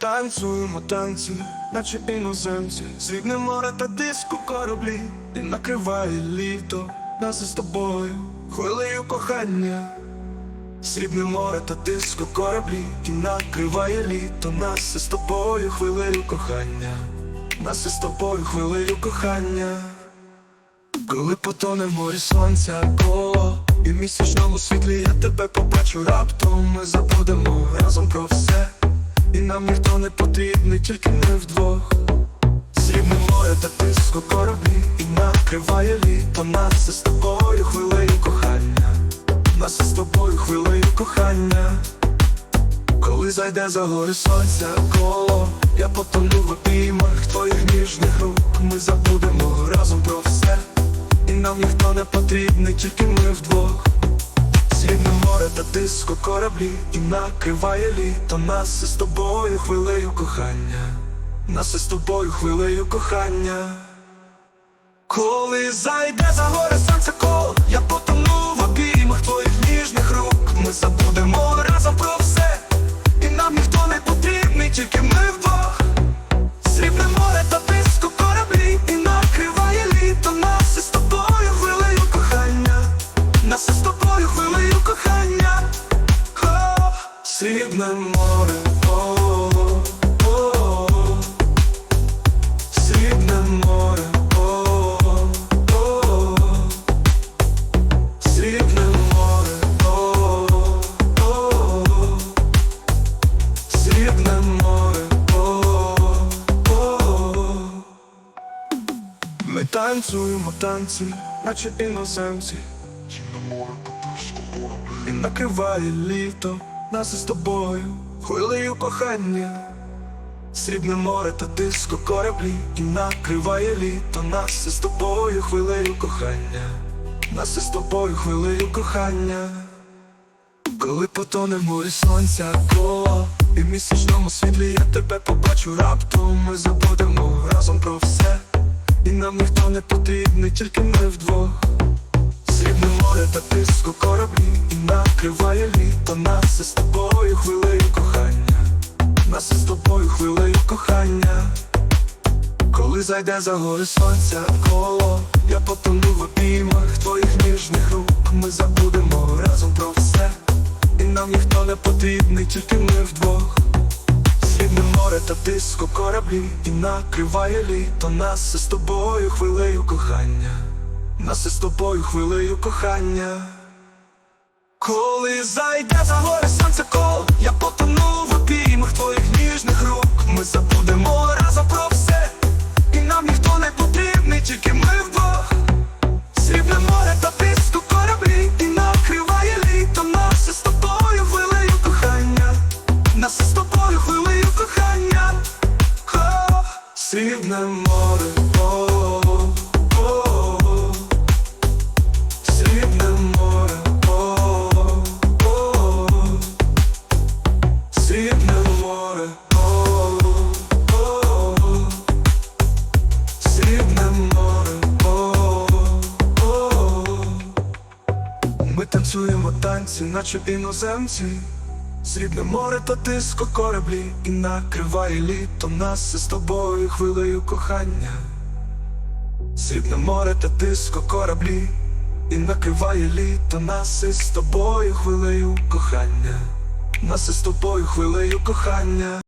танцюємо танці, наче іноземці, Срібне море та диско кораблі, і накриває літо, нас із тобою, хвилею кохання. Срібне море та диско кораблі, і накриває літо, нас із тобою, хвилею кохання, нас із тобою, хвилею кохання. Коли потоне в морі сонця коло І в місячному світлі я тебе побачу раптом. Ми забудемо разом про все І нам ніхто не потрібний, тільки ми вдвох. Срібне море та тиско кораблі І накриває літо. Нас із тобою хвилею кохання. Нас із тобою хвилею кохання. Коли зайде за гори сонця коло, я потону в обіймах твоїх ніжних рук. Ми забудемо разом про все, і нам ніхто не потрібний, тільки ми вдвох. Срібне море та диско кораблі, і накриває літо нас із тобою хвилею кохання, нас із тобою хвилею кохання. Коли зайде за гори сонце коло, я потону в обіймах твоїх ніжних рук. Ми забудемо разом про все, і нам ніхто не потрібний, тільки ми срібне море, о, о, о, срібне море, о, о, срібне море, о, о, срібне море, о, о. Ми танцюємо танці, наче іноземці. І накриває літо нас із тобою, хвилею кохання. Срібне море та диско кораблі, і накриває літо нас із тобою, хвилею кохання, нас із тобою, хвилею кохання. Коли потоне в морі сонця коло І в місячному світлі я тебе побачу раптом Ми забудемо разом про все І нам ніхто не потрібний, тільки ми вдвох нас із тобою хвилею кохання Нас із тобою хвилею кохання коли зайде за гори сонця коло, я потону в обіймах твоїх ніжних рук. Ми забудемо разом про все, і нам ніхто не потрібний, тільки ми вдвох. Срібне море та диско кораблі, і накриває літо нас із тобою хвилею кохання, нас із тобою хвилею кохання. Коли зайде за гори сонце коло, я потону в обіймах твоїх ніжних рук. Ми забудемо разом про все, і нам ніхто не потрібний, тільки ми вдвох. Срібне море та піску кораблі, і накриває літо нас із тобою хвилею кохання, нас із тобою хвилею кохання. О, срібне море, Ми танцюємо танці, наче іноземці. Срібне море та тиско кораблі, і накриває літо нас із тобою хвилею кохання. Срібне море та тиско кораблі, і накриває літо нас із тобою хвилею кохання, нас із тобою хвилею кохання.